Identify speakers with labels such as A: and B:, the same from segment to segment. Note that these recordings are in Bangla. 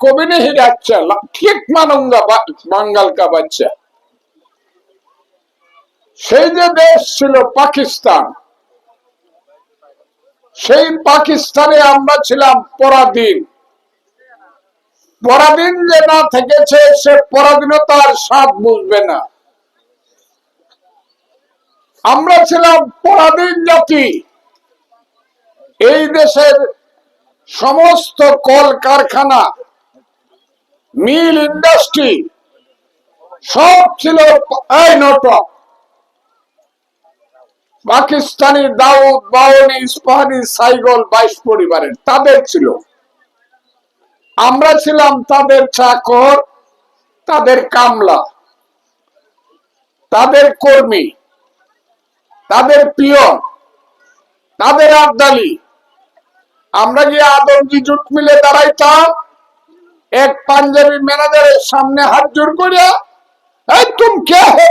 A: कभी नहीं अच्छा ठीक मानूंगा बा- बंगाल का बच्चा সেই যে দেশ ছিল পাকিস্তান সেই পাকিস্তানে আমরা ছিলাম পরাধীন পরাধীন যে না থেকেছে সে পরাধীনতার স্বাদ বুঝবে না আমরা ছিলাম পরাধীন জাতি এই দেশের সমস্ত কল কারখানা মিল ইন্ডাস্ট্রি, সব ছিল পাকিস্তানি দাউদ, বাউনি, ইস্পাহানি, সাইগল, বাইশ পরিবারের, তাদের ছিল। আমরা ছিলাম তাদের চাকর, তাদের কামলা, তাদের কর্মী, তাদের পিয়ন, তাদের আবদালি। আমরা গিয়ে আদমজি জুট মিলে দাঁড়াইতাম, এক পাঞ্জাবি ম্যানেজারের সামনে হাত জোর করে এই তুম কে হে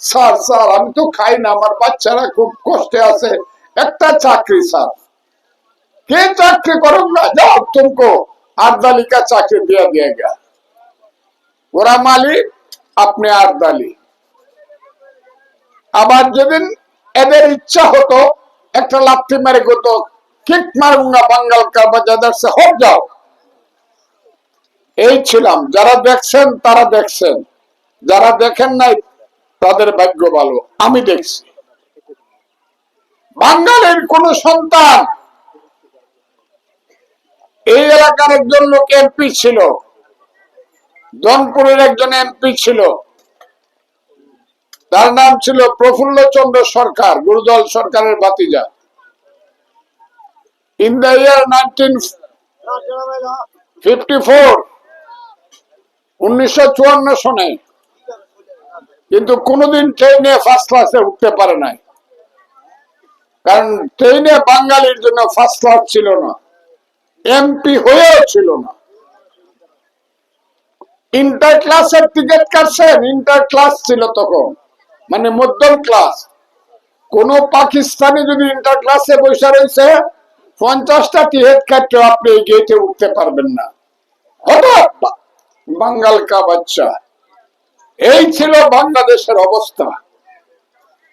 A: স্যার স্যার, আমি তো খাই না, আমার বাচ্চারা খুব কষ্টে আছে। একটা চাকরি, স্যার। কে চাকরি করুক না, যাও তুমকো আবদালি কা চাকরি দিয়ে দিয়ে গা ওরা মালিক, আপনি আবদালি আবার যেদিন এদের ইচ্ছা হতো, একটা লাথি মেরে হতো কিক মারুঙ্গা বাঙ্গাল কা বাজাদার সে হট যাও। এই ছিলাম। যারা দেখছেন, তারা দেখছেন। যারা দেখেন নাই, তাদের ভাগ্য ভালো। আমি দেখছি। বাঙালির কোন সন্তান এই এলাকার একজন লোক এমপি ছিল। জনপুরের একজন এমপি ছিল। তার নাম ছিল প্রফুল্ল চন্দ্র সরকার, গুরুদল সরকারের ভাতিজা। ফিফটি ফোর উনিশশো চুয়ান্ন সনে কিন্তু কোনোদিন ট্রেনে ফার্স্ট ক্লাসে উঠতে পারে নাই। কারণ ট্রেনে বাঙালির জন্য ফার্স্ট ক্লাস ছিল না। এমপি হয়েও ছিল না। ইন্টার ক্লাসের টিকিট কাটছেন ইন্টার ক্লাস ছিল তখন। মানে মধ্যম ক্লাস কোন পাকিস্তানি যদি ইন্টার ক্লাসে বসে রয়েছে পঞ্চাশটা টিকিট কাটলেও আপনি এই গেটে উঠতে পারবেন না। হঠাৎ বাঙ্গাল কা বাচ্চা। এই ছিল বাংলাদেশের অবস্থা।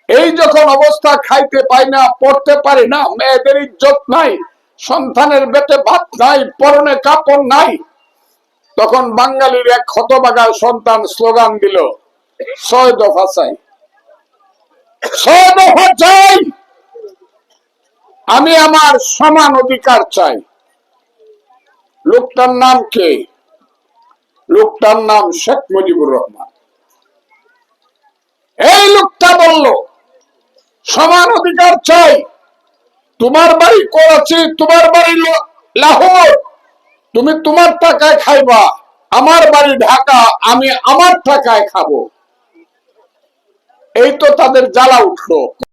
A: এই যখন অবস্থা খাইতে পাই না, পড়তে পারি না, মেয়েদের ইজ্জত নাই, সন্তানের বেটে ভাত নাই, পরনে কাপড় নাই, তখন বাঙালির এক হতবাগা সন্তান স্লোগান দিল, ছয় দফা চাই। ছয় দফা চাই! আমি আমার সমান অধিকার চাই। লোকটার নাম কে? লোকটার নাম শেখ মুজিবুর রহমান। এই লোকটা বলল, সমান অধিকার চাই। তোমার বাড়ি করাচি তোমার বাড়ি লাহোর। তুমি তোমার টাকায় খাইবা। আমার বাড়ি ঢাকা, আমি আমার টাকায় খাব। এই তো তাদের জ্বালা উঠল।